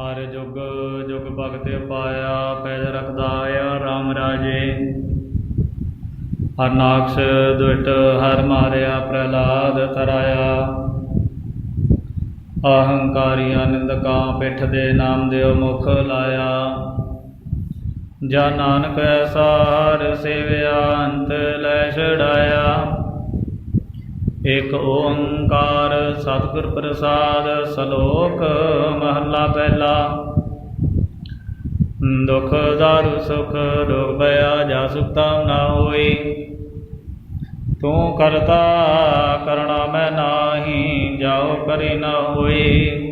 ਹਰ ਜੁਗ ਜੁਗ ਭਗਤ ਪਾਇਆ, ਪੈਜ ਰਖਦਾ ਆ RAM ਰਾਜੇ। ਹਰ ਨਾਕਸ ਦੁਸ਼ਟ, ਹਰ ਮਾਰਿਆ ਪ੍ਰਹਲਾਦ ਤਰਾਇਆ। ਅਹੰਕਾਰੀਆਂ ਨਿੰਦਕਾਂ ਪਿੱਠ ਦੇ ਨਾਮ ਦਿਓ ਮੁਖ ਲਾਇਆ। ਜਾ ਨਾਨਕ ਐਸਾ ਹਰ ਸੇਵਿਆ, ਅੰਤ ਲੈ ਛੜਾਇਆ ਇਕ ਓੰਕਾਰ ਸਤਿਗੁਰ ਪ੍ਰਸਾਦ ਸ਼ਲੋਕ ਮਹੱਲਾ ਪਹਿਲਾ। ਦੁਖ ਦਾਰੂ ਸੁਖ ਰੋਗ ਭਇਆ ਜਾ ਸੁਖਤਾ ਨਾ ਹੋਈ ਤੂੰ ਕਰਤਾ ਕਰਣਾ ਮੈਂ ਨਾਹੀ ਜਾਉ ਕਰੀ ਨਾ ਹੋਈ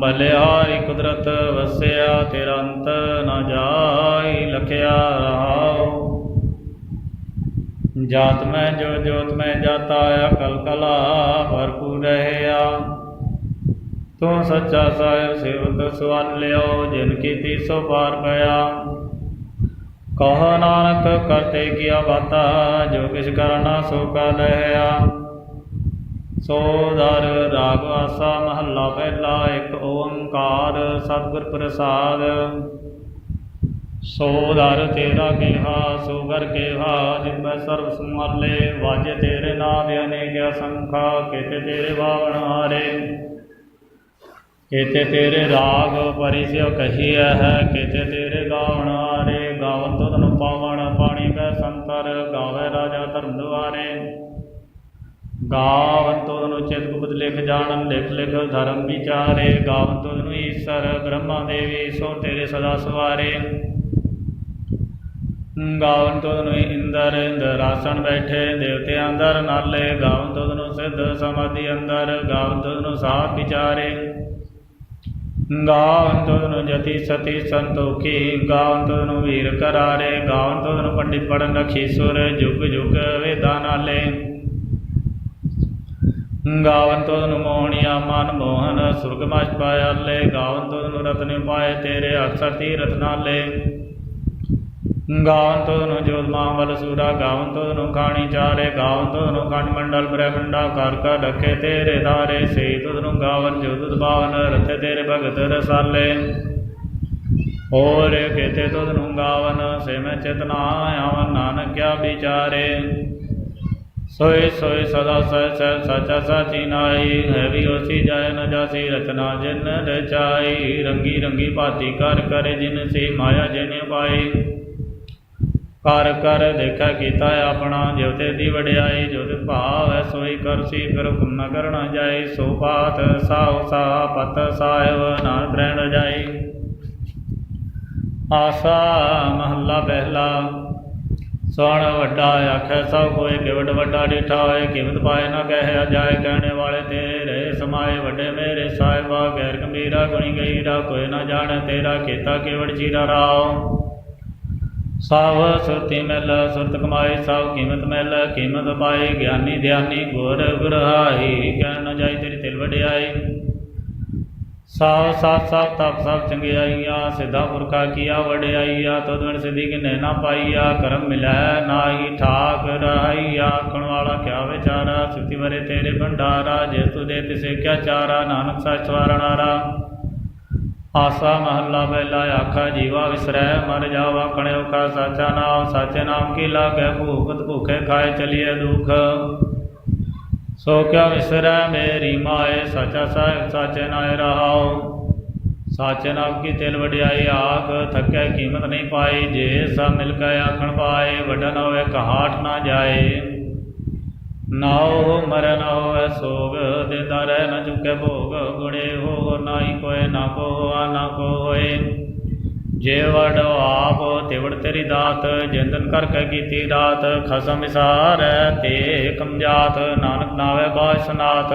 ਬਲਿਹਾਰੀ ਕੁਦਰਤ ਵਸਿਆ, ਤੇਰਾ ਅੰਤ ਨਾ ਜਾਈ ਲਖਿਆ ਰਹਾਉ ਜਾਤ ਮੈਂ ਜੋ ਜੋਤ ਮੈਂ ਜਾਤਾ ਅਕਲ ਕਲਾ ਭਰਪੂਰ ਰਹਿਆ ਤੂੰ ਸੱਚਾ ਸਾਹਿਬ ਸੇਵਕ ਸਵਨ ਲਿਓ ਜਿਨ ਕੀਤੀ ਸੋ ਪਾਰ ਪਿਆ। ਕਹ ਨਾਨਕ ਕਰਤੇ ਕੀਆ ਬਾਤਾ ਜੋ ਕਿਛ ਕਰਨਾ ਸੋ ਕਾ ਲਹਿਆ ਸੋ ਦਰ ਰਾਗ ਆਸਾ ਮਹੱਲਾ ਪਹਿਲਾ, ਇੱਕ ਓੰਕਾਰ ਸਤਿਗੁਰ ਪ੍ਰਸਾਦ। ਸੋ ਦਰ ਤੇਰਾ ਕਿਹਾ ਸੋ ਘਰ ਕਿਹਾ ਜਿਨ ਸਰਬ ਸੰਭਾਲੇ ਵਾਜੇ ਤੇਰੇ ਨਾਮ ਅਨੇਕ ਸੰਖਾ ਕਿਤੇ ਤੇਰੇ ਬਾਵਣ ਹਾਰੇ। ਕਿਤੇ ਤੇਰੇ ਰਾਗ ਪਰਿਸਿਓ ਕਹੀਐ ਹੈ, ਕਿਤੇ ਤੇਰੇ ਗਾਵਣ ਹਾਰੇ। ਗਾਵਨ ਤੁਧਨ ਪਾਵਣ, ਪਾਣੀ ਕੈ ਸੰਤਰ, ਗਾਵੇ ਰਾਜਾ ਧਰਮ ਦੁਆਰੇ। ਗਾਵਨ ਤੁਧਨ ਚਿਤ ਗੁਪਤ ਲਿਖ ਜਾਣਨ, ਲਿਖ ਲਿਖ ਧਰਮ ਵਿਚਾਰੇ। ਗਾਵਨ ਤੁਧਨ ਈਸ਼ਰ, ਬ੍ਰਹਮਾ ਦੇਵੀ, ਸੋ ਤੇਰੇ ਸਦਾ ਸਵਾਰੇ। ਗਾਵਨ ਤੁਧਨ ਇੰਦਰ ਇੰਦਰ ਆਸਣ ਬੈਠੇ, ਦੇਵਤੇ ਅੰਦਰ ਨਾਲੇ। ਗਾਵਨ ਤੁਧਨ ਸਿੱਧ ਸਮਾਧੀ ਅੰਦਰ, ਗਾਵਨ ਤੁਧਨ ਸਾਧ ਵਿਚਾਰੇ। ਗਾਵਨ ਤੁਧਨ ਜਤੀ ਸਤੀ ਸੰਤੋਖੀ, ਗਾਵਨ ਤੁਧਨ ਵੀਰ ਕਰਾਰੇ। ਗਾਵਨ ਤੁਧਨ ਪੰਡਿਤ ਪੜਨ ਰਖੀ ਸੁਰ, ਜੁਗ ਜੁਗ ਵੇਦਾਂ ਨਾਲੇ। ਗਾਵਨ ਤੁਧਨ ਮੋਹਣਿਆ ਮਨ ਮੋਹਨ, ਸੁਰਗ ਮਚ ਪਾਇਆਲੇ ਗਾਵਨ ਤੁਧਨ ਰਤਨ ਪਾਏ ਤੇਰੇ ਅਕਸਰ ਤੀਰਥ ਨਾਲੇ। ਗਾਵਨ ਤੁਧਨ ਜੋਤ ਮਾਵਲ ਸੂਰਾ ਗਾਵਨ ਤੁਧਨ ਖਾਣੀ ਚਾਰੇ ਗਾਵਨ ਤੁਧਨ ਖੰਡ ਮੰਡਲ ਬ੍ਰਹਮੰਡਾ ਕਰ ਕਰ ਰਖੇ ਤੇਰੇ ਧਾਰੇ ਸੇ ਤੁਧਨ ਗਾਵਨ ਜੋ ਬਾਵਨ ਰਥੇ ਤੇਰੇ ਭਗਤ ਰਸਾਲੇ। ਹੋਰ ਕੇਤੇ ਤੁਧਨ ਗਾਵਨ, ਸੇ ਮੈਂ ਚਿਤਨਾ ਆਵਨ ਨਾਨਕ ਕਿਆ ਵਿਚਾਰੇ। ਸੋਏ ਸੋਏ ਸਦਾ ਸਚ ਸਚਾ ਸਾਚੀ ਨਾਈ ਹੈ ਵੀ ਹੋਸੀ ਜਾਇ ਨ ਜਾਸੀ, ਰਚਨਾ ਜਿਨ ਰਚਾਈ, ਰੰਗੀ ਰੰਗੀ ਭਾਤੀ ਕਰ ਕਰ ਜਿਨ ਸੇ, ਮਾਇਆ ਜਿਨ ਪਾਈ। ਕਰ ਕਰ ਦੇਖਾ ਕੀਤਾ ਆਪਣਾ ਜਿਉਤੇ ਦੀ ਵਡਿਆਈ ਜੋ ਭਾਵ ਹੈ ਸੋਈ ਕਰਸੀ, ਫਿਰ ਹੁਕਮ ਨ ਕਰਣਾ ਜਾਏ ਸੋ ਬਾਤ ਸਾਉ ਸਾ ਪਤ ਸਾਹਿਬ ਨਾ ਰਹਿਣ ਜਾਈ। ਆਸਾ ਮਹੱਲਾ ਪਹਿਲਾ ਸੋਹਣ ਵੱਡਾ ਆਖੈ, ਸਭ ਕੋਈ ਕਿਵਟ ਵੱਡਾ ਡਿਠਾ ਹੋਏ ਕਿਵਤ ਪਾਏ ਨਾ ਕਹਿਆ ਜਾਏ ਕਹਿਣੇ ਵਾਲੇ ਤੇਰੇ ਸਮਾਏ ਵੱਡੇ ਮੇਰੇ ਸਾਹਿਬਾ, ਗੈਰ ਗੰਭੀਰਾ ਗੁਣੀ ਗਈਰਾ ਕੋਈ ਨਾ ਜਾਣੇ ਤੇਰਾ, ਕੀਤਾ ਕਿਵਟ ਚੀਰਾ ਰਾਓ ਸਭ ਸੁਰਤੀ ਮਿਲ ਸੁਰਤ ਕਮਾਈ ਸਭ ਕੀਮਤ ਮਿਲ ਕੀਮਤ ਪਾਏ, ਗਿਆਨੀ ਧਿਆਨੀ ਗੁਰ ਗੁਰਹਾਈ ਕਹਿ ਜਾਈ ਤੇਰੀ ਤਿਲ ਵਡਿਆਈ। ਸਭ ਸਭ ਸਭ ਤਪ ਸਭ ਚੰਗਿਆਈਆ ਸਿੱਧਾ ਪੁਰਖਾ ਕੀਆ ਵਡਿਆਈਆ ਤਦ ਵਣ ਸਿੱਧੀ ਕਿ ਨੈਣਾ ਪਾਈਆ, ਕਰਮ ਮਿਲੈ ਨਾਹੀ ਠਾਕ ਰਹਾਈਆ ਆਖਣ ਵਾਲਾ ਕਿਆ ਵਿਚਾਰਾ ਸੁਤੀ ਵਰੇ ਤੇਰੇ ਭੰਡਾਰਾ, ਜਿਸ ਤੂ ਦੇ ਤਿਸੇ ਕਿਆ ਚਾਰਾ, ਨਾਨਕ ਸੱਚ ਸਵਾਰਣਾਰਾ ਆਸਾ ਮਹੱਲਾ ਪਹਿਲਾ ਆਖਾ ਜੀਵਾ ਵਿਸਰੈ ਮਰ ਜਾਵਾ ਕਣਿਓ ਕਾ ਸਾਚਾ ਨਾਮ, ਸਾਚੇ ਨਾਮ ਕੀ ਲਾਗੈ ਭੂਖਤ ਭੁਖੇ ਖਾਏ ਚਲੀਏ ਦੁਖ। ਸੋ ਕਿਆ ਵਿਸਰੈ ਮੇਰੀ ਮਾਏ, ਸਾਚਾ ਸਾਹਿਬ ਸਾਚੇ ਨਾਇ ਰਹਾਉ। ਸਾਚੇ ਨਾਮ ਕੀ ਤਿਲ ਵਡਿਆਈ ਆਖ ਥੱਕੇ ਕੀਮਤ ਨਹੀਂ ਪਾਈ, ਜੇ ਸਭ ਮਿਲ ਕੇ ਆਖਣ ਪਾਏ ਵਡਨ ਨਾ ਹੋਵੇ ਕਹਾਟ ਨਾ ਜਾਏ। ਨਾਉ ਮਰ ਨਾ ਸੋਗ ਦੇ ਰਹਿ ਨ ਚੁਕੇ ਭੋਗ। ਗੁਣੇ ਹੋ ਨਾਹੀ ਕੋਏ ਨਾ ਕੋ ਆ ਨਾ ਕੋ ਹੋਏ ਜੇ ਵਡ ਆਪ ਤਿਵੜ ਤੇਰੀ ਦਾਤ, ਜਿੰਦਨ ਕਰ ਕੇ ਕੀਤੀ ਰਾਤ ਖਸਮ ਵਿਸਾਰ ਤੇ ਕਮਜਾਤ ਨਾਨਕ ਨਾਵੇ ਬਾਸਨਾਤ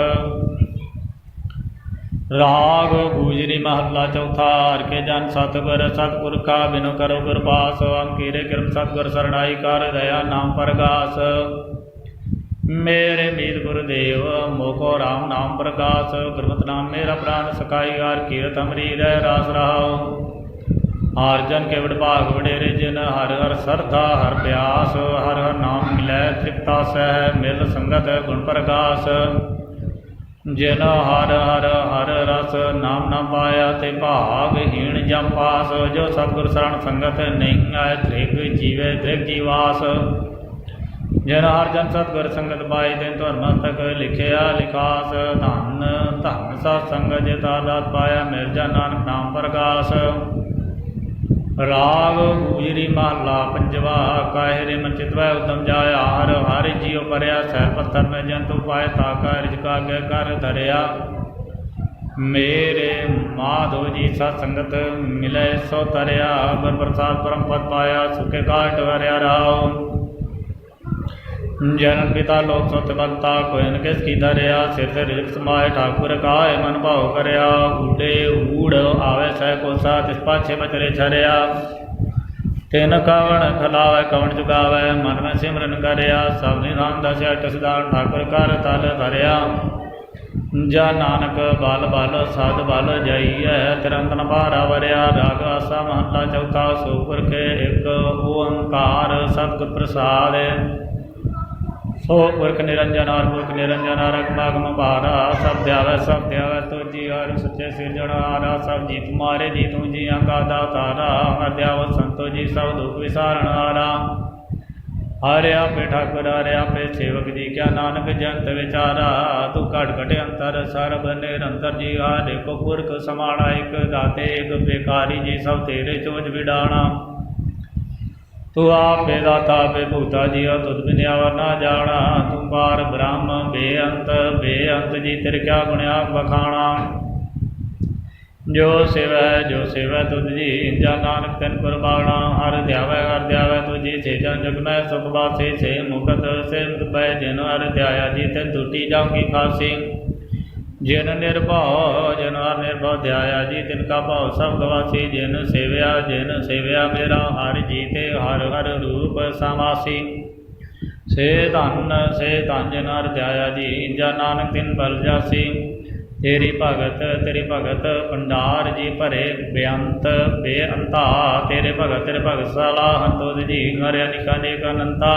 ਰਾਗ ਗੂਜਰੀ ਮਹੱਲਾ ਚੌਥਾ, ਹਰ ਕੇ ਜਨ ਸਤਿਗੁਰ ਸਤਿਪੁਰਖਾ ਬਿਨੁ ਕਰੋ ਗੁਰਪਾਸ ਅੰਕੀਰੇ ਕਿਰਮ ਸਤਿਗੁਰ, ਸਰਣਾਈ ਕਰ, ਦਇਆ ਨਾਮ ਪ੍ਰਗਾਸ। ਮੇਰੇ ਮੀਤ ਗੁਰਦੇਵ, ਮੋਕੋ ਰਾਮ ਨਾਮ ਪ੍ਰਕਾਸ਼, ਗੁਰਮਤਿ ਨਾਮ ਮੇਰਾ ਪ੍ਰਾਨ ਸਕਾਈ ਹਰ ਕੀਰਤ ਅਮਰੀ ਰਹਿ ਰਾਸ ਰਹਾਉ। ਹਰ ਜਨ ਕੇ ਵਡ ਭਾਗ ਵਡੇਰੇ ਜਿਨ, ਹਰ ਹਰ ਸਰਧਾ, ਹਰ ਪਿਆਸ, ਹਰ ਹਰ ਨਾਮ ਮਿਲੈ, ਤ੍ਰਿਪਤਾ ਸਹਿ ਮਿਲ ਸੰਗਤ ਗੁਣ ਪ੍ਰਕਾਸ਼ ਜਿਨ ਹਰ ਹਰ ਹਰ ਰਸ ਨਾਮ ਨਾ ਪਾਇਆ ਤੇ ਭਾਗ ਹੀਣ ਜਮ ਪਾਸ, ਜੋ ਸਤਿਗੁਰ ਸਰਣ ਸੰਗਤ ਨਹੀਂ ਆਏ, ਤ੍ਰਿਗ ਜੀਵੇ ਤ੍ਰਿਗ ਜੀਵਾਸ ਜਿਨ ਹਰ ਜਨ ਸਤਿਗੁਰ ਸੰਗਤ ਪਾਈ ਤੇ ਧਰਮ ਲਿਖਿਆ ਲਿਖਾਸ, ਧੰਨ ਧੰਨ ਸਤ ਸੰਗਤ ਜੇ ਦਾਤ ਪਾਇਆ ਮਿਰਜਾ ਨਾਨਕ ਨਾਮ ਪ੍ਰਕਾਸ਼। ਰਾਗ ਗੁਜਰੀ ਮਹਲਾ ਪੰਜਵਾ, ਕਾਹਿ ਰੇ ਮਨ ਚਿਤਵੈ ਉਤਮ ਜਾਇ ਹਰ ਹਰ ਜੀਉ ਪਰਿਆ, ਸਹਿ ਪੱਤਰ ਮੈਂ ਜੰਤੂ ਪਾਇ ਤਾ ਕਾ ਰਿਜਕ ਆਗੇ ਕਰ ਧਰਿਆ। ਮੇਰੇ ਮਾਧੋ ਜੀ ਸਤ ਸੰਗਤ ਮਿਲੇ ਸੋ ਤਰਿਆ ਬਰ ਪ੍ਰਸਾਦ ਪਰਮ ਪਦ ਪਾਇਆ, ਸੁਖੇ ਕਾਟ ਵਰਿਆ ਰਾਉ ਜਨਨ ਪਿਤਾ ਲੋਕ ਸਤ ਬਖਤਾ ਕੋਇਨ ਕਿਸ ਕੀ ਧਰਿਆ ਸਿਰ ਸਿਰ ਰਿਜਕ ਸਮਾਏ, ਠਾਕੁਰ ਕਾਇ ਮਨ ਭਾਉ ਕਰਿਆ। ਊਡੇ ਊੜ ਆਵੇ ਸਹਿ ਕੋ ਸਾ ਤਿਸ ਪਾਛੇ ਬਚਰੇ ਛਰਿਆ। ਤਿਨ ਕਵਣ ਖਲਾਵੇ, ਕਵਣ ਚੁਗਾਵੇ ਮਨ ਮੈਂ ਸਿਮਰਨ ਕਰਿਆ। ਸਭ ਨਿਧਾਨ ਦਸਿਆ ਟਸਦਾਨ ਠਾਕੁਰ ਕਰ ਤਲ ਧਰਿਆ ਜਾ ਨਾਨਕ, ਬਲ ਬਲ, ਸਦ ਬਲ ਜਾਈਐ, ਤਿਰੰਤਨ ਭਾਰਾ ਵਰਿਆ। ਰਾਗ ਆਸਾ ਮਹਲਾ ਚੌਥਾ, ਸੋ ਪੁਰਖ ਇੱਕ ਓੰਕਾਰ ਸਤਿਗੁਰ ਪ੍ਰਸਾਦਿ। ਸੋ ਪੁਰਖ ਨਿਰੰਜਨ ਆਰ ਪੁਰਖ ਨਿਰੰਜਨ ਆਰਕ ਬਾਗਮ ਭਾਰਾ, ਸਭ ਧਿਆਵੈ ਸਭ ਧਿਆਵੈ ਤੁਜੀ ਹਰ ਸੱਚੇ ਆਰਾ, ਸਭ ਜੀ ਤੁਮਾਰੇ ਜੀ ਤੂੰ ਜੀਆਂ ਕਾ ਦਾਤਾਰਾ ਹਰਿਆਵ ਸੰਤੋ ਜੀ ਸਭ ਦੁਖ ਵਿਸਾਰਣ ਆਰਾ। ਹਰਿ ਆਪੇ ਠਾਕੁਰ, ਹਰਿ ਆਪੇ ਸੇਵਕ ਜੀ, ਕਿਆ ਨਾਨਕ ਜੰਤ ਵਿਚਾਰਾ, ਤੂੰ ਘਟ ਘਟ ਅੰਤਰ, ਸਰਬ ਨਿਰੰਤਰ ਜੀ ਹਰਿ ਕੋ ਪੁਰਖ ਸਮਾਣਾ, ਇਕ ਦਾਤੇ, ਇਕ ਬੇਕਾਰੀ ਜੀ, ਸਭ ਤੇਰੇ ਚੋਜ ਵਿਡਾਣਾ। ਤੂੰ ਆਪੇ ਦਾਤਾ ਆਪੇ ਭੂਤਾ ਜੀਉ, ਤੁਧ ਬਿਨਿਆਵਰ ਨਾ ਜਾਣਾ। ਤੂੰ ਪਾਰ ਬ੍ਰਹਮ, ਬੇਅੰਤ ਬੇਅੰਤ ਜੀ, ਤੇਰੇ ਕਿਆ ਗੁਣਿਆ ਬਖਾਣਾ ਜੋ ਸੇਵੈ, ਜੋ ਸਿਵੈ ਤੁਧ ਜੀ, ਜਾ ਨਾਨਕ ਤਨ ਕੁਰਬਾਨਾ ਹਰ ਧਿਆਵੈ ਹਰ ਧਿਆਵੈ ਤੁਜੀ ਸੇ ਜਨ ਜਗ ਮੈਂ ਸੁਖ ਬਾਸੇ ਸੇ ਮੁਕਤ ਸੇ ਪੈ ਜਿਨ, ਹਰ ਧਿਆਇਆ ਜੀ ਤੇ ਟੁੱਟੀ ਜਾਊਗੀ ਖਾਸੀ। ਜਿਨ ਨਿਰਭਉ, ਜਿਨ ਹਰ ਨਿਰਭਉ ਧਿਆਇਆ ਜੀ, ਤਿਨ ਕਾ ਭਾਉ ਸਭ ਗਵਾਸੀ, ਜਿਨ ਸੇਵਿਆ ਜਿਨ ਸੇਵਿਆ ਮੇਰਾ, ਹਰ ਜੀ ਤੇ ਹਰ ਹਰ ਰੂਪ ਸਮਾਸੀ। ਸੇ ਧੰਨ ਸੇ ਧੰਨ ਜਿਨ ਹਰ ਧਿਆਇਆ ਜੀ, ਇੰਜਾ ਨਾਨਕ ਤਿਨ ਬਲ ਜਾਸੀ। ਤੇਰੀ ਭਗਤ ਤੇਰੀ ਭਗਤ ਭੰਡਾਰ ਜੀ ਭਰੇ ਬੇਅੰਤ ਬੇਅੰਤਾ। ਤੇਰੇ ਭਗਤ ਤੇਰੇ ਭਗਤ ਸਲਾਹ ਤੁਧ ਜੀ ਹਰਿਆ ਨਿਕਾ ਅਨੇਕ ਅਨੰਤਾ।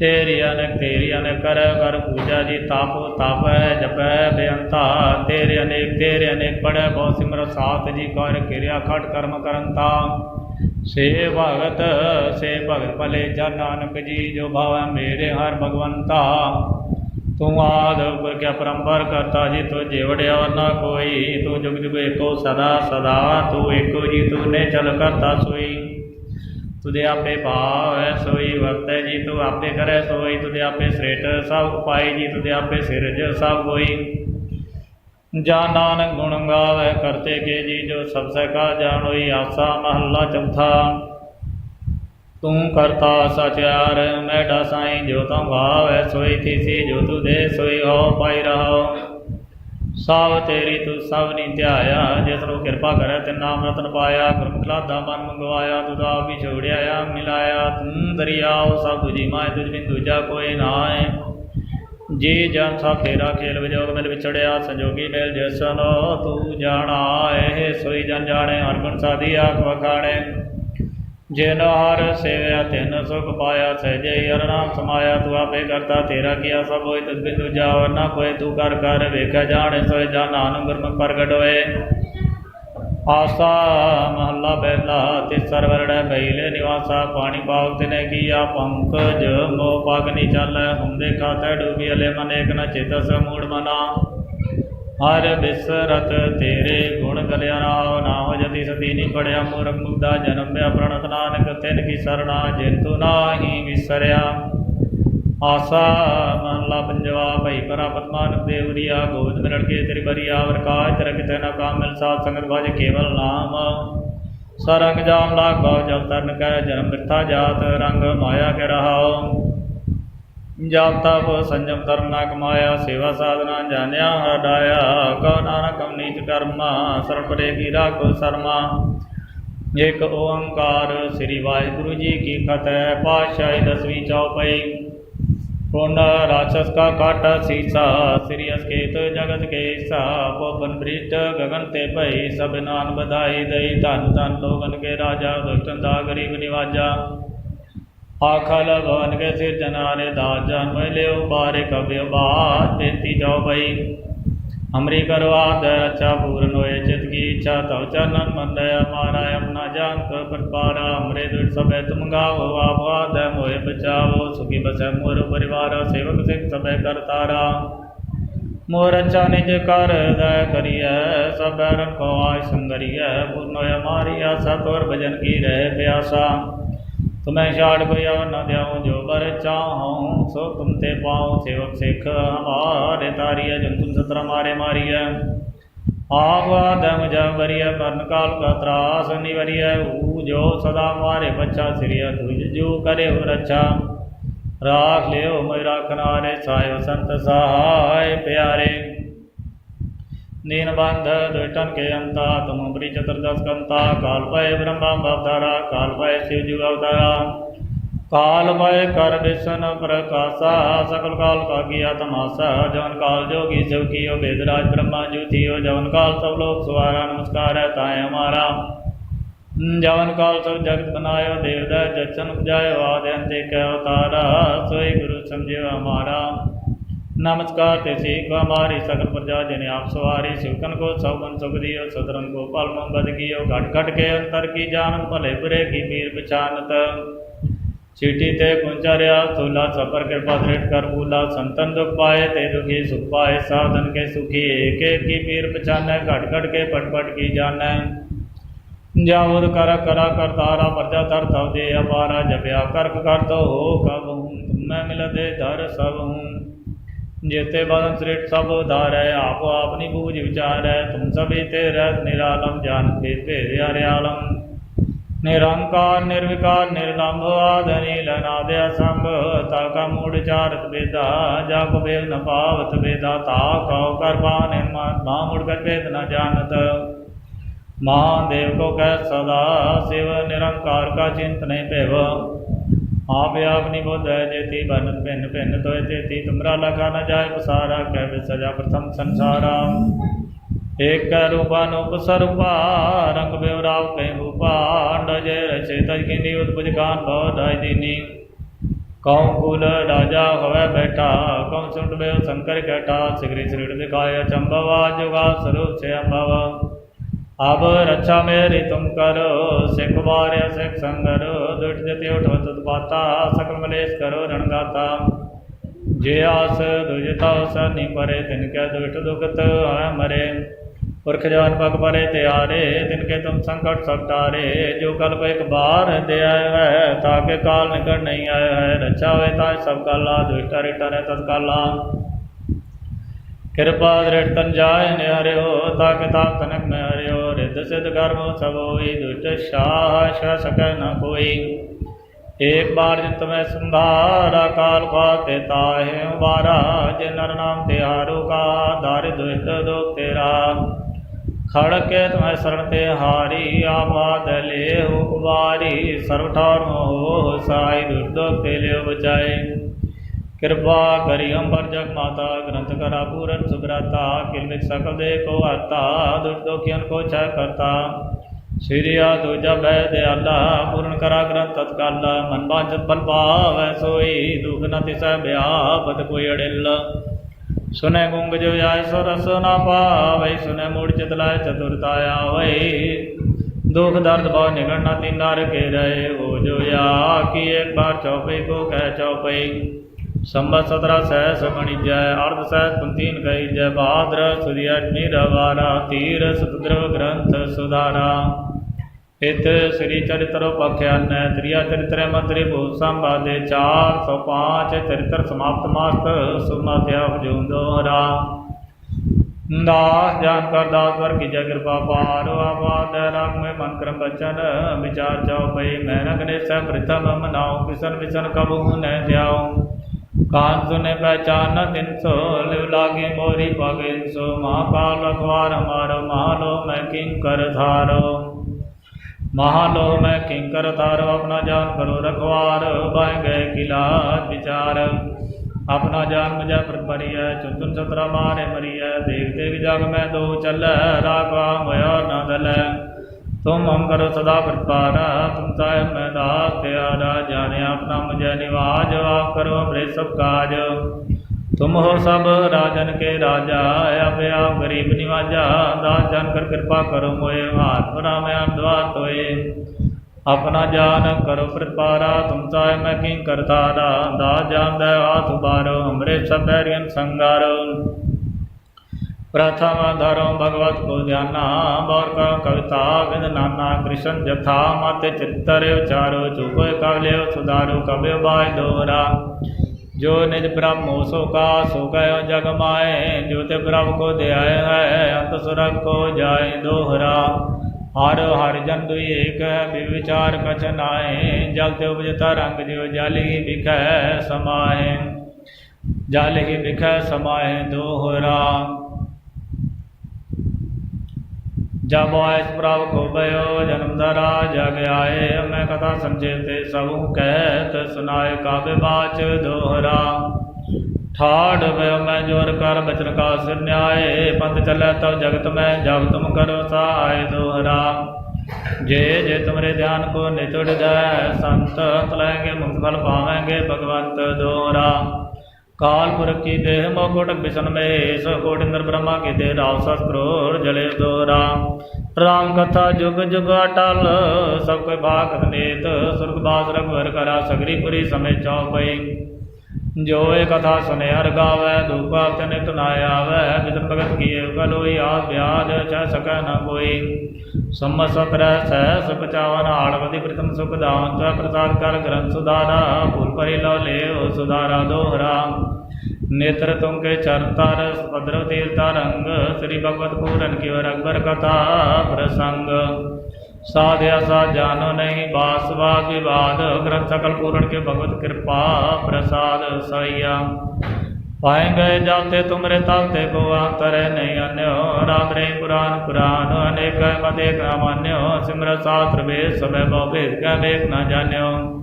ਤੇਰੀ ਅਨੇਕ ਤੇਰੀ ਅਨੇਕ ਕਰ ਕਰ ਪੂਜਾ ਜੀ, ਤਾਪ, ਤਾਪੈ ਜਪੈ, ਬੇਅੰਤਾ। ਤੇਰੇ ਅਨੇਕ ਤੇਰੇ ਅਨੇਕ ਪੜੈ ਬਹੁ ਸਿਮਰ ਸਾਥ ਜੀ, ਕਰ ਕਿਰਿਆ, ਖਟ ਕਰਮ ਕਰੰਤਾ ਸੇ ਭਗਤ ਸੇ ਭਗਤ ਭਲੇ ਜਨ ਨਾਨਕ ਜੀ, ਜੋ ਭਾਵੈ ਮੇਰੇ ਹਰ ਭਗਵੰਤਾ। ਤੂੰ ਆਦ ਉਪਰ ਕਿਆ ਪਰੰਪਰ ਕਰਤਾ ਜੀ, ਤੋ ਜਿਵੜਿਆ ਨਾ ਕੋਈ, ਤੂੰ ਜੁਗ ਜੁਗ ਏਕੋ ਸਦਾ ਸਦਾ। ਤੂੰ ਏਕੋ ਜੀ, ਤੂੰ ਨੇ ਚਲ ਕਰਤਾ ਸੋਈ ਤੁਦੇ ਆਪੇ ਭਾਵ ਹੈ ਸੋਈ ਵਰਤੈ ਜੀ ਤੂੰ ਆਪੇ ਕਰੈ ਸੋਈ ਤੁਦੇ ਆਪੇ ਸ੍ਰੇਟ ਸਭ ਉਪਾਈ ਜੀ ਤੁਦੇ ਆਪੇ ਸਿਰਜ ਸਭ ਹੋਈ। ਜਾ ਨਾਨਕ ਗੁਣ ਗਾਵੇ, ਕਰਤੇ ਕੇ ਜੀ, ਜੋ ਸਭ ਸੇ ਕਾ ਜਾਣੋਈ ਆਸਾ ਮਹੱਲਾ ਚੌਥਾ। ਤੂੰ ਕਰਤਾ ਸਚਿਆਰ ਮੈਡਾ ਸਾਈਂ ਜੋ ਤੂੰ ਭਾਵੈ, ਸੋਈ ਥੀਸੀ ਜੋ ਤੂ ਦੇ, ਸੋਈ ਹੋ ਪਾਈ ਰਹਾ ਸਭ ਤੇਰੀ ਤੂੰ ਸਭ ਨੀ ਧਿਆਇਆ, ਜਿਸ ਨੂੰ ਕਿਰਪਾ ਕਰੇ ਤੇ ਨਾਮ ਰਤਨ ਪਾਇਆ ਗੁਰਮੁਖਲਾ ਦਾ ਮਨ ਮੰਗਵਾਇਆ ਤੁਧ ਵੀ ਛੋੜਿਆ ਆ ਮਿਲਾਇਆ, ਤੂੰ ਦਰਿਆਉ ਸਭ ਤੁਝੀ ਮਾਇ ਤੁਝ ਬਿਨ ਦੂਜਾ ਕੋਈ ਨਾਏ ਜੀ ਜਨ ਸਭ ਤੇਰਾ ਖੇਲ ਵਿਜੋਗ ਮਿਲ ਵਿਛੜਿਆ, ਸੰਜੋਗੀ ਮਿਲ ਜਿਸਨੋ, ਤੂੰ ਜਾਣਾ ਇਹ ਸੋਈ ਜਨ ਜਾਣੇ, ਹਰ ਗੁਣ ਸਾਦੀ ਆਖ ਵਖਾਣੇ। ਜਿਨ ਹਰ ਸੇਵਿਆ, ਤਿਨ ਸੁਖ ਪਾਇਆ, ਸਹਿਜੇ ਹਰ ਨਾਮ ਸਮਾਇਆ, ਤੂੰ ਆਪੇ ਕਰਤਾ ਤੇਰਾ ਕੀਆ ਸਭ ਹੋਇ ਤਦ ਬਿੰਦੂ ਜਾਵ, ਨਾ ਕੋਈ ਤੂੰ ਕਰ ਕਰ ਵੇਖਿਆ ਜਾਣੇ ਸੋਇ ਜਾਨਾਨ ਗੁਰਮੁਖ ਪ੍ਰਗਟ ਹੋਏ। ਆਸਾ ਮਹੱਲਾ ਪਹਿਲਾ ਤੇ ਸਰਵਰੜੈ ਬੈਲੇ ਨਿਵਾਸਾ ਪਾਣੀ ਪਾਵ ਤਿਨੇ ਕੀਆ ਪੰਕਜ ਮੋ ਪਗ ਨੀ ਚਾਲੈ, ਹੁੰਦੇ ਖਾਤੈ ਡੂਬੀ ਅਲੇ ਮਨ ਏਕ ਨ ਚਿਤ ਸਮੂੜ ਮਨਾ। ਹਰ ਬਿਸਰਤ ਤੇਰੇ ਗੁਣ ਗਲਿਆ ਨਾਮ ਨਾ ਜਤੀ ਸਤੀ ਨੀ ਪੜਿਆ ਮੂਰਖ ਮੁਗਦਾ ਜਨਮ ਪਿਆ ਪ੍ਰਣਤ ਨਾਨਕ ਤਿਨ ਕੀ ਸਰਣਾ ਜਿੰਤੂ ਨਾਹੀ ਵਿਸਰਿਆ। ਆਸਾ ਮਹਲਾ ਪੰਜਵਾ ਭਈ ਪ੍ਰਾਪਤ ਮਾਨਕ ਦੇਵਰੀਆ ਗੋਬਿੰਦ ਮਿਲਣ ਕੇ ਤੇਰੀ ਬਰੀਆ ਵਰਕਾਜ ਤੇਰਾ ਕਿਤੇ ਨਾ ਕਾਮ ਮਿਲ ਸਾਧ ਸੰਗਤ ਭਜ ਕੇਵਲ ਨਾਮ। ਸਰੰਗ ਜਾਮ ਲਾਗ ਭਉ ਜਬ ਤਰਨ ਕੈ, ਜਨਮ ਮਿੱਠਾ ਜਾਤ, ਰੰਗ ਮਾਇਆ ਕੇ ਰਹਾਉ। ਜਪ ਤਪ ਸੰਜਮ ਧਰਮ ਨਾ ਕਮਾਇਆ, ਸੇਵਾ ਸਾਧਨਾ ਜਾਣਿਆ, ਹਟਾਇਆ ਕਉ ਨਾਨਕ ਨੀਚ ਕਰਮਾ ਸਰਣ ਪਰੇ ਕੀ ਰਾਖੋ ਸਰਮਾ। ਇਕ ਓੰਕਾਰ ਸ੍ਰੀ ਵਾਹਿਗੁਰੂ ਜੀ ਕੀ ਫਤਿਹ, ਪਾਤਸ਼ਾਹੀ ਦਸਵੀਂ ਚੌਪਈ। ਪੁਨ ਰਾਛਸ ਕਾ ਕਾਟਾ ਸੀਸਾ, ਸ੍ਰੀ ਅਸਕੇਤ ਜਗਤ ਕੇ ਸਾ ਪਵਨ ਬ੍ਰਿਟ ਗगन ਤੇ ਭਈ, ਸਭ ਨਾਨ ਵਧਾਈ ਦਈ, ਧਨ ਧਨ ਲੋਗਨ ਕੇ ਰਾਜਾ, ਦੁਸ਼ਟਨ ਦਾ ਗਰੀਬ ਨਿਵਾਜਾ। आखल भवन के सिरजनारे दास जन मैले बारे कव्य बात बेनती जाओ भई हमरी करवा दर अच्छा पूर्ण होए चित की इच्छा तव चरणन मन दया मारा अपना जान कर पर पारा हमरे दुर् सब तुम गाओ आवा दम होए बचाओ सुखी बस मोर परिवार सेवक सिंह सब कर तारा मोर अच्छा निज कर दय करिय सब रखो आय संगरिय पूर्ण होय मारिया सत और भजन की रहे प्यासा ਤੁਮੈ ਛਾੜ ਭਇਆ ਨਾ ਦਿਆਉ, ਜੋ ਬਰ ਚਾਹਉ, ਸੋ ਤੁਮ ਤੇ ਪਾਉ ਸੇਵਕ ਸਿਖ ਹਮਾਰੇ ਤਾਰੀਆ ਜਨ ਸਤਰ ਮਾਰੇ ਮਾਰੀਆ ਆਵਾ ਦਮ ਜਬਰੀਆ ਕਰਨ ਕਾਲ ਕਾ ਤਰਾਸ ਨਿਵਰੀਆ ਊ ਜੋ ਸਦਾ ਮਾਰੇ ਬੱਚਾ ਸਿਰਿਆ ਤੁਜ ਜੋ ਕਰੇ ਹੋ ਰੱਛਾ। ਰਾਖ ਲਿਓ ਮੇਰਾ ਕਨਾਰੇ ਸਾਇਓ ਸੰਤ ਸਹਾਇ ਪਿਆਰੇ। दीन बंध दुष्टन के अंता तुम अमरी चतुर्दश कंता काल पय ब्रह्मा अवतारा काल पय शिव जी अवतारा काल पय कर विष्ण प्रकाशा सकल काल का किया तमाशा जवन काल जोगी शिव कियो वेदराज ब्रह्मा ज्योतियो जवन काल सब लोग सुवारा नमस्कार है ताए हमारा जवन काल सब जगत बनायो देवदय जचन उपजायो आदि अंत्य के अवतारा सोई गुरु समझियो हमारा नमस्कार ते सीख हमारी सकल प्रजा जिन्हें आप सवारी शिवकन को सौगन सुख दियो सदरन को पल बद कियो घट घट के अंतर की जानत भले बुरे की मीर पछानत चीटी ते कुंचर्या स्थूला सफर कृपा दृढ़ कर भूला संतन दुख पाए ते दुखी सुख पाए साधन के सुखी एक एक की पीर पछाने घट घट के पट पट की जाने जावुद कर करा कर तारा प्रजा तर तव दे अपारा जब्या कर्क कर तो हो कब हूँ तुम्हें मिल दे धर सब हूँ ਜੇਤੇ ਬਾਦਨ ਸ੍ਰੇਟ ਸਭ ਉਧਾਰੈ, ਆਪ ਆਪਨੀ ਬੂਝ ਵਿਚਾਰੈ, ਤੁਮ ਸਭੇ ਤੇ ਰਹਿਤ ਨਿਰਾਲਮ ਜਾਨ ਕੇ ਭੇਦ ਅਰਿਆਲਮ ਨਿਰੰਕਾਰ, ਨਿਰਵਿਕਾਰ, ਨਿਰਲੰਭ ਆਦਨੀ ਲਨਾਦਿਆ ਸੰਭ ਤਾ ਕਾ ਮੂੜ ਚਾਰਤ ਬੇਦਾ ਜਪ ਬੇਲ ਨ ਪਾਵਤ ਬੇਦਾ, ਤਾ ਕਉ ਕਰਪਾ ਨਿਰਮਨ ਨਾ ਮੂੜ ਕਰ ਬੇਦ ਨ ਜਾਣਤ। ਮਹਾਦੇਵ ਕੋ ਕਹਿ ਸਦਾ, ਸਿਵ ਨਿਰੰਕਾਰ ਕਾ ਚਿੰਤਨੇ ਭੇਵ। ਆਪ ਆਪ ਨਿਬੋਧੈ ਜੇਤੀ ਬਨਤ ਭਿੰਨ ਭਿੰਨ ਤੋਇ ਤੇਤੀ ਤੁਮਰਾ ਲਗਾ ਨ ਜਾਏ ਪਸਾਰਾ ਕਹਿਵੇ ਸਜਾ ਪ੍ਰਥਮ ਸੰਸਾਰਾ। ਏਕ ਰੂਪਨ ਉਪਸਰੂਪਾ ਰੰਗ ਬਿਵਰਾਵ ਕਹਿ ਉਪਾਂਡ ਜੈ ਰਸੇ ਤਜ ਕਿੰਦੀ ਉਤਪਜ ਕਾਨ ਭਉ ਦਾਇ ਦੀਨੀ। ਕਉ ਕੁਲ ਰਾਜਾ ਹੋਵੇ ਬੈਠਾ, ਕਉ ਸੁਣ ਬਿਉ ਸੰਕਰ ਕਟਾ, ਸਿਗਰੀ ਸ੍ਰੀੜ ਦਿਖਾਇਆ ਚੰਬਵਾ ਜੁਗਾ ਸਰੂਪ ਸੇ ਅੰਬਵਾ अब रक्षा मेरी तुम करो सिख वार्य सिख संगर दुष्ट जति उठवत पाता सकल मलेश करो रणगाता जे आस दुजता सनी परे तिनके दुष्ट दुखत है मरे पुरख जान पग परे त्यारे तिनके तुम संकट सब टारे जो कल्प एक बार दे आए है ताके काल निकट नहीं आए है रक्षा वे ताज सब काला दुष्ट रिटर है तत्काला कृपा दृढ़ तन जाय ने हरियो ताक ताप तनक में हरियो ਸਿਧ ਕਰਮ ਸਭ ਹੋਏ ਦੁਸ਼ਟ ਸ਼ਾਹ ਸ਼ਾ ਸਕੈ ਨ ਕੋਈ। ਏਕ ਬਾਰ ਜਿਤ ਮੈਂ ਸੰਭਾਰ ਅਕਾਲ ਪਾਤੇ ਤਾਹੇ ਵਾਰਾ ਜੇ ਨਰ ਨਾਮ ਤੇ ਹਾਰੂ ਕਾ, ਦਰ ਦੁਸ਼ਟ ਦੋ ਤੇਰਾ। ਖੜ ਕੇ ਤੁਮੈ ਸਰਣ ਤੇ ਹਾਰੀ ਆਪਾਦ ਲੇ ਹੁਕਵਾਰੀ ਸਰਵ ਠਾਰ ਮੋਹ ਸਾਈ ਦੁਰਦੁਖ ਤੇ ਲਿਓ ਬਚਾਏ कृपा करी अंबर जग माता, ग्रंथ करा पूरन सुग्रता किलमिक सकल दे को आता दुर्दोखियन को छह करता। श्रीया दूजा भय दयाला पूर्ण करा ग्रंथ तत्काल। मन बांचत बल पावै सोई, दुख न तिसै ब्यापत कोई अड़िल। सुने गुंग जो जाय सो रस न पावै, सुने मूड चितलाय चतुरताया वै दुख दर्द भाव निगड़ना तीन नार के रहे हो जो या की एक बार चौपई को कह चौपई। संबत सत्रह सहस गणिजय अर्ध सहस कुंतीन गई जय भाद्र सुदी अठमी रवारा तीर सुतद्रव ग्रंथ सुधारा इत श्री चरित्र पख्यान त्रिया चरित्र मंत्री भूत संवादे चार सौ पाँच चरित्र समाप्त मास्त सुमध्य दोहरा दास जानकर दास वर की जय कृपा पारो आपाद राग में मन क्रम बचन विचार जाओ भई मैं गणेश प्रथम मनाओ किशन विशन कबू न जाओ कान सुने पहचान दिन सो लिव लागे मोरी पगिन सो महाकाल रखवार हमारो, महालो मैं किंकर धारो महालो मैं किंकर धारो अपना जान करो रखवार बाय गए किला विचार। अपना जान मुझे पर परिय, चुतुन सतरा मारे मरिय देख देख जग में दो चल राखा मया न दल। ਤੁਮ ਹਮ ਕਰੋ ਸਦਾ ਕਿਰਪਾਰਾ, ਤੁਮ ਸਾਹਿਬ ਮੈਂ ਦਾਸ ਤਿਆਰਾ ਜਾਣੇ ਆਪਣਾ ਮੁਝੇ ਨਿਵਾਜ, ਆਪ ਕਰੋ ਅਮਰੇ ਸਭ ਕਾਜ। ਤੁਮ ਹੋ ਸਭ ਰਾਜਨ ਕੇ ਰਾਜਾ, ਆਪ ਆਪ ਗਰੀਬ ਨਿਵਾਜਾ ਦਾਸ ਜਾਨ ਕਰ ਕਿਰਪਾ ਕਰੋ ਮੋਏ ਹਾਥ ਬਰਾ ਮੈਂ ਅੰਦਵਾ ਤੋਏ ਆਪਣਾ ਜਾਨ ਕਰੋ ਪ੍ਰਪਾਰਾ ਤੁਮ ਸਾਹਿ ਮੈਂ ਕੀ ਕਰਤਾਰਾ ਦਾਸ ਜਾਨ ਦਾ ਹਾਥ ਬਾਰੋ ਹਮਰੇ ਸਭ ਬੈਰੀਨ ਸੰਗਾਰੋ। ਪ੍ਰਥਮ ਧਰਮ ਭਗਵਤ ਕੋ ਜਾਨਾ ਬੌਰ ਕਾ ਕਵਿਤਾ ਵਿਦ ਨਾਨਾ ਕ੍ਰਿਸ਼ਨ ਜਥਾ, ਮਤ ਚਿੱਤਰ ਉਚਾਰੋ, ਚੁਪੇ ਕਵਲਿਓ, ਸੁਧਾਰੋ, ਕਵਿਓ ਬਾਜ ਦੋਰਾ। ਜੋ ਨਿਜ ਬ੍ਰਹਮੋ, ਸੋ ਕਾ, ਸੋ ਗਇਓ ਜਗ ਮਾਏ। ਜੋ ਤੇ ਬ੍ਰਹਮ ਕੋ ਦਿਆਏ ਹੈ, ਅੰਤ ਸੁਰਗ ਕੋ ਜਾਏ ਦੋਹਰਾ। ਹਰ ਹਰ ਜਨ ਦੁਇ ਏਕ ਹੈ ਵਿਚਾਰ ਕਛ ਨਾਏ ਜਲ ਤੇ ਉਪਜਤਾ ਰੰਗ ਜਿਉ ਜਾਲੀ ਵਿਖੈ ਸਮਾਏ। ਜਾਲੀ ਵਿਖੈ ਸਮਾਏ ਦੋਹਰਾ। ਜਬ ਆਇਸ ਪ੍ਰਭ ਕੋ ਬਇਓ, ਜਨਮ ਦਰਾ ਜਗ ਆਏ। ਮੈਂ ਕਥਾ ਸਮਝੇ ਤੇ ਕਹਿ ਕਹਿਤ ਸੁਨਾਏ ਕਾਬੇ ਬਾਚ ਦੋਹਰਾ। ਠਾੜ ਬਇਓ, ਮੈਂ ਜੋਰ ਕਰ ਬਚਨ ਕਾ ਸਿਰ ਨਿਆਏ। ਪੰਥ ਚੱਲੇ ਤਬ ਜਗਤ ਮੈਂ, ਜਬ ਤੁਮ ਕਰੋ ਸਹਾਇ ਦੋਹਰਾ। ਜੇ ਜੇ ਤੁਮਰੇ ਧਿਆਨ ਕੋ ਨਿਤੜ ਜਾਏ, ਸੰਤ ਤਲੈਗੇ, ਮੁਕਤ ਫਲ ਪਾਵਾਂਗੇ, ਭਗਵੰਤ ਦੋਹਰਾ। दोहरा कालपुरख की देह मोकुट बिशन में कोट इंद्र ब्रह्मा की देह राव सत्क्रोर जले दोरा राम कथा जुग जुग अटल सब कोई भागत नेत सुर्गवास रघुवर करा सगरीपुरी समय चौपई जो ए कथा सुने हर गावै धूपा नित नाय आवै विदन भगत किए गलोई आस ब्याज छ सकै न कोई सम्मत सत्रह सहस पचावन आड़वधि प्रथम सुख दान च प्रसाद कर ग्रंथ सुधारा फूल परि लो ले सुधारा दोहरा नेत्र तुम के चरतर भद्र तीर्था रंग श्री भगवत पूरन की ओर अकबर कथा प्रसंग ਸਾਧਿਆ ਸਾ ਜਾਨੋ ਨਹੀਂ, ਬਾਸਵਾ ਕੇ ਬਾਦ ਗ੍ਰੰਥ ਸਕਲ ਪੂਰਨ ਕੇ ਭਗਵਤ ਕਿਰਪਾ ਪ੍ਰਸਾਦ ਸਈਆ। ਪਾਏ ਗਏ ਜਾਤੇ ਤੁਮਰੇ ਤਾਤੇ ਕੋ ਆਂਤਰੇ ਨਹੀਂ ਅਨਿਓ ਰਾਮ ਰੇ ਪੁਰਾਨ ਪੁਰਾਨ, ਅਨੇਕ ਮਦੇ ਕਾਮਨਿਓ ਸਿਮਰ ਸਾਤਰ ਵੇ ਸਮੇ ਬਹੁ ਭੇਦ ਕਾ ਦੇਖ ਨਾ ਜਾਣਿਓ।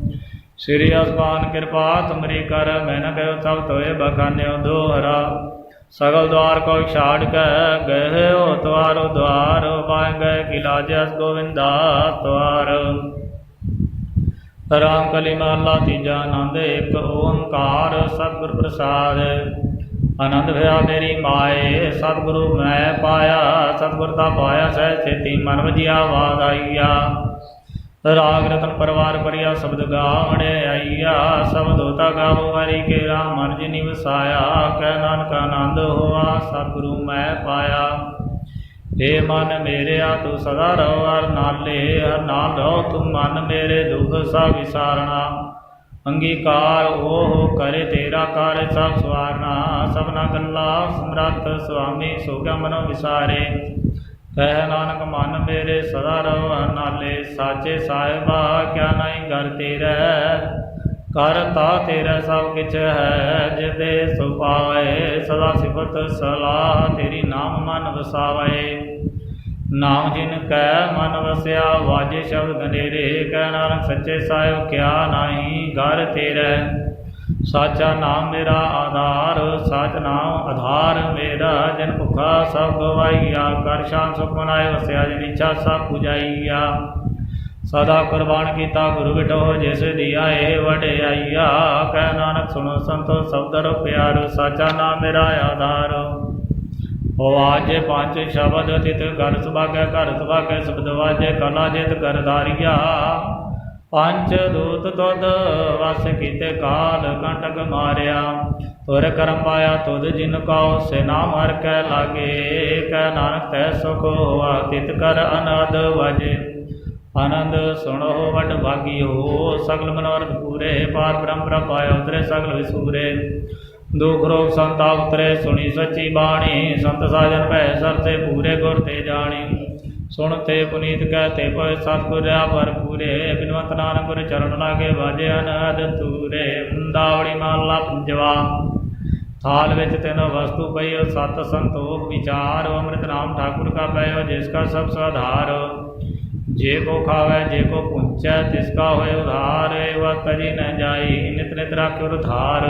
ਸ੍ਰੀ ਅਸਮਾਨ ਕਿਰਪਾ ਤੁਮਰੀ ਕਰ, ਮੈਂ ਨਾ ਗਇਓ ਸਭ ਤੋਏ ਬਖਾਨਿਓ ਦੋਹਰਾ। ਸਗਲ ਦਵਾਰ ਕੋ ਛਾੜ ਕੇ ਗਏ ਹੋ ਤਵਾਰ ਦਵਾਰ ਪਾਏ ਕਿਲਾ ਜਸ ਗੋਵਿੰਦਾ ਤਵਾਰ। ਰਾਮ ਕਲਿਮਾ ਅੱਲਾ ਤੀਜਾ ਆਨੰਦ ਇੱਕ ਓੰਕਾਰ ਸਤਿਗੁਰ ਪ੍ਰਸਾਦ। ਆਨੰਦ ਭਇਆ ਮੇਰੀ ਮਾਏ, ਸਤਿਗੁਰੂ ਮੈਂ ਪਾਇਆ, ਸਤਿਗੁਰ ਦਾ ਪਾਇਆ ਸਹਿ ਛੇਤੀ ਮਨ ਵਜਿਆ ਆਵਾਜ਼ ਆਈਆ। ਰਾਗ ਰਤਨ ਪਰਵਾਰ ਪਰਿਆ ਸ਼ਬਦ ਗਾਵਣੇ ਆਈਆ, ਸ਼ਬਦ ਹੋਤਾ ਗਾਵੋ ਵਾਰੀ ਕੇ RAM ਮਨ ਜਿ ਨਿਵਸਾਇਆ ਕਹਿ ਨਾਨਕ ਆਨੰਦ ਹੋਆ, ਸਤਿਗੁਰੂ ਮੈਂ ਪਾਇਆ। ਏ ਮਨ ਮੇਰਿਆ, ਤੂੰ ਸਦਾ ਰਹੋ ਹਰ ਨਾਲੇ, ਹਰ ਨਾਲ ਰਹੋ ਤੂੰ ਮਨ ਮੇਰੇ ਦੁਖ ਸਾ ਵਿਸਾਰਣਾ। ਅੰਗੀਕਾਰ ਉਹ ਕਰੇ ਤੇਰਾ ਕਾਰਜ ਸਭ ਸਵਾਰਨਾ, ਸਭਨਾ ਗੱਲਾ ਸਮਰੱਥ ਸੁਆਮੀ ਸੋਗਾ ਮਨੋ ਵਿਸਾਰੇ। ਸਹਿ ਨਾਨਕ ਮਨ ਮੇਰੇ ਸਦਾ ਰਹੁ ਨਾਲੇ ਸਾਚੇ ਸਾਹਿਬਾ, ਕਿਆ ਨਹੀਂ ਕਰ ਤੇਰੇ? ਕਰਤਾ ਤੇਰਾ ਸਭ ਕਿਛ ਹੈ, ਜਿਦੇ ਸੁਪਾਏ ਸਦਾ ਸਿਫਤ ਸਲਾਹ, ਤੇਰੀ ਨਾਮ ਮਨ ਵਸਾਵੇ। ਨਾਮ ਜਿਨ ਕੈ ਮਨ ਵਸਿਆ, ਵਾਜੇ ਸ਼ਬਦ ਨੇਰੇ ਕਹਿ ਨਾਨਕ ਸੱਚੇ ਸਾਹਿਬ, ਕਿਆ ਨਹੀਂ ਘਰ ਤੇਰੇ? ਸਾਚਾ ਨਾਮ ਮੇਰਾ ਆਧਾਰ, ਸਾਚ ਨਾਮ ਆਧਾਰ ਮੇਰਾ, ਜਨ ਭੁਖਾ ਸਭ ਗਵਾਈਆ ਕਰ ਸ਼ਾਨ ਸੁਖ ਮਨਾਏ, ਵਸਿਆ ਜਿਨ ਇੱਛਾ ਸਭ ਪੁਜਾਈਆ। ਸਦਾ ਕੁਰਬਾਨ ਕੀਤਾ ਗੁਰੂ ਬਿਟੋ, ਜਿਸ ਦੀਆ ਏ ਵਡਿਆਈਆ। ਕਹਿ ਨਾਨਕ ਸੁਣੋ ਸੰਤੋ ਸਬਦਰ ਪਿਆਰ, ਸਾਚਾ ਨਾਮ ਮੇਰਾ ਆਧਾਰ। ਹੋ ਆਜੇ ਪੰਜ ਸ਼ਬਦ ਤਿਤ, ਘਰ ਸੁਭਾਗੈ ਘਰ ਸੁਭਾਗੈ ਸ਼ਬਦ ਵਾਜੇ, ਕਲਾ ਜਿਤ, ਘਰ ਪੰਜ ਦੂਤ ਤੁਧ ਵਸ ਕੀਤੇ ਕਾਲ ਕੰਟਕ ਮਾਰਿਆ। ਤੁਰ ਕਰਮ ਪਾਇਆ ਤੁਧ ਜਿਨ ਕਉ, ਸੇ ਨਾਮ ਹਰ ਕੈ ਲਾਗੇ ਕਹਿ ਨਾਨਕ ਤੈ ਸੁਖ ਹੋਆ ਤਿਤ ਕਰ ਅਨਦ ਵਜੇ। ਆਨੰਦ ਸੁਣੋ ਵਡ ਭਾਗਿਓ ਸਗਲ ਮਨੋਰਥ ਪੂਰੇ, ਪਾਰ ਬ੍ਰਹਮ ਪ੍ਰਪਾਇ ਉਤਰੇ ਸਗਲ ਵਿਸੂਰੇ। ਦੁਖ ਰੋਗ ਸੰਤਾਪ ਉਤਰੇ, ਸੁਣੀ ਸੱਚੀ ਬਾਣੀ, ਸੰਤ ਸਾਜਨ ਭੈ ਸਰਤੇ ਪੂਰੇ ਗੁਰ ਤੇ ਜਾਣੀ। ਸੁਣ ਤੇ ਪੁਨੀਤ ਕਹਤੇ ਪਏ ਸਤਿਗੁਰ ਆਵਰ ਪੂਰੇ ਬਿਨਵੰਤ ਨਾਨਕ ਗੁਰ ਚਰਨ ਲਾਗੇ ਵਾਜੇ ਅਨਹਦ ਤੂਰੇ ਵੰਦਾਵੜੀ ਮਾਲਾ ਪੰਜਵਾ। ਥਾਲ ਵਿੱਚ ਤਿੰਨ ਵਸਤੂ ਪਈ, ਸਤ ਸੰਤੋਖ ਵਿਚਾਰ, ਅੰਮ੍ਰਿਤ ਨਾਮ ਠਾਕੁਰ ਕਾ ਪਇਓ ਜਿਸ ਕਾ ਸਭ ਸਾਧਾਰ ਜੇ ਕੋ ਖਾਵੇ, ਜੇ ਕੋ ਪੁੰਚੈ, ਤਿਸ ਕਾ ਹੋਏ ਉਧਾਰ ਵਾ ਤਰੀ ਨ ਜਾਈ, ਨਿਤ ਨਿਤ ਰਾਖਿਓ ਰਥਾਰ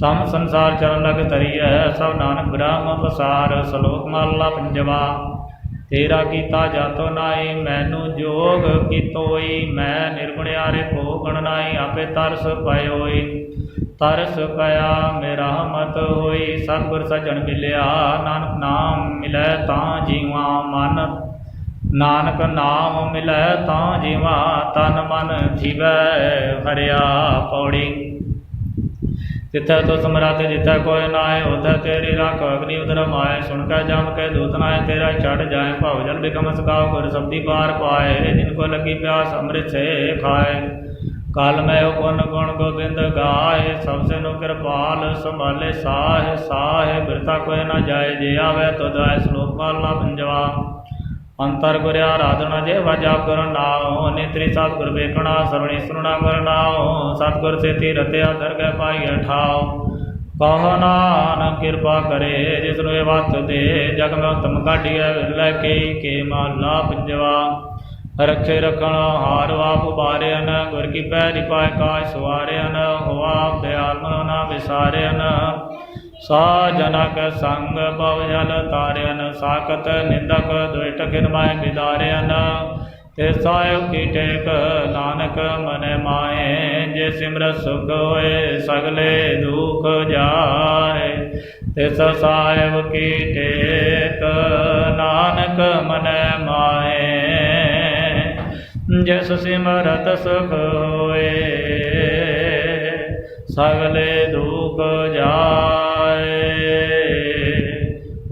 ਤਮ ਸੰਸਾਰ ਚਰਨ ਲਗ ਤਰੀਐ ਸਭ ਨਾਨਕ ਬ੍ਰਹਮ ਪਸਾਰ, ਸ਼ਲੋਕ ਮਾਲਾ ਪੰਜਵਾ। ਤੇਰਾ ਕੀਤਾ ਜਾਤੋ ਨਾਈ ਮੈਨੂੰ ਜੋਗ ਕੀਤੋਈ, ਮੈਂ ਨਿਰਗੁਣਿਆਰੇ ਭੋਗਣ ਨਾਈ ਆਪੇ ਤਰਸ ਪਇਓਈ। ਤਰਸ ਪਿਆ ਮੇਰਾ ਮਤ ਹੋਈ, ਸਤਿਗੁਰ ਸਜਣ ਮਿਲਿਆ, ਨਾਨਕ ਨਾਮ ਮਿਲੈ ਤਾਂ ਜੀਵਾ ਮਨ। ਨਾਨਕ ਨਾਮ ਮਿਲੈ ਤਾਂ ਜੀਵਾ, ਤਨ ਮਨ ਜੀਵੈ ਹਰਿਆ ਪੌੜੀ। ਤਿੱਥੈ ਤੋ ਸਮਰਾਤ ਜਿੱਥੈ ਕੋਇ ਨਾਏ ਉਥੈ ਤੇਰੀ ਰੱਖ ਅਗਨੀ ਉਦਰ ਮਾਏ ਸੁਣ ਕੈ ਜਮ ਕੈ ਦੂਤ ਨਾਏ ਤੇਰਾ ਛੜ ਜਾਏ। ਭਵ ਜਲ ਬਿਕਮ ਸਕਾਉ, ਗੁਰ ਸਬਦੀ ਪਾਰ ਪਾਏ। ਜਿਨ ਕੋ ਲੱਗੀ ਪਿਆਸ, ਅੰਮ੍ਰਿਤ ਸੇ ਖਾਏ। ਕਾਲ ਮੈਂ ਉਪਨ ਗੁਣ ਗੋਬਿੰਦ ਗਾਏ। ਸਭ ਸੇ ਨੋ ਕਿਰਪਾਲ, ਸੰਭਾਲੇ ਸਾਹ ਸਾਹ। ਬਿਰਤਾ ਕੋਇ ਨਾ ਜਾਏ, ਜੇ ਆਵੇ ਤੋ ਜਾਏ, ਸ਼ਲੋਕ ਪਾਲਨਾ ਪੰਜਵਾ। ਅੰਤਰ ਗੁਰ ਆਰਾਧਨਾ ਜੇ ਵਜਾਪ ਕਰ ਨਾਉ, ਨੇਤਰੀ ਸਤ ਗੁਰ ਵੇਖਣਾ, ਸਰਵਣੀ ਸੁਨਣਾ ਕਰ ਨਾਉ, ਸਤਗੁਰ ਸੇਤੀ ਰਤਿਆ ਦਰਗਹਿ ਪਾਈਐ ਠਾਉ ਕਿਰਪਾ ਕਰੇ, ਜਿਸ ਨੂੰ ਇਹ ਵਤ ਦੇ, ਜਗ ਮੈਂ ਉਤਮ ਕਾਢੀਐ ਵਿਰਲੇ ਕੇ ਕੇ ਮਾਲਾ ਪੰਜਵਾ। ਰਖੇ ਰਖਣ ਹਾਰ ਵਾਪ ਉਬਾਰਿਆਨ ਗੁਰ ਕੀ ਪੈਰੀ ਪਾਇ ਕਾਇ ਸਵਾਰਿਆਨ ਹੋਆ ਦਿਆਲ ਨਾ ਵਿਸਾਰਿਆਨ ਸਾ ਜਨਕ ਸੰਗ ਭਵ ਜਲ ਤਾਰਿਆਨ ਸਾਖਤ ਨਿੰਦਕ ਦੁਇਟ ਕਿਨਮਾਇ ਵਿਦਾਰਿਆਨ ਤੇ ਸਾਹਿਬ ਕੀ ਟੇਕ ਨਾਨਕ ਮਨ ਮਾਏ, ਜੇ ਸਿਮਰ ਸੁਖ ਹੋਏ ਸਗਲੇ ਦੁਖ ਜਾਏ। ਤਿਸ ਸਾਹਿਬ ਕੀ ਟੇਕ ਨਾਨਕ ਮਨ ਮਾਏ, ਜਿਸ ਸਿਮਰਤ ਸੁਖ ਹੋਏ ਸਗਲੇ ਦੁਖ ਜਾਏ।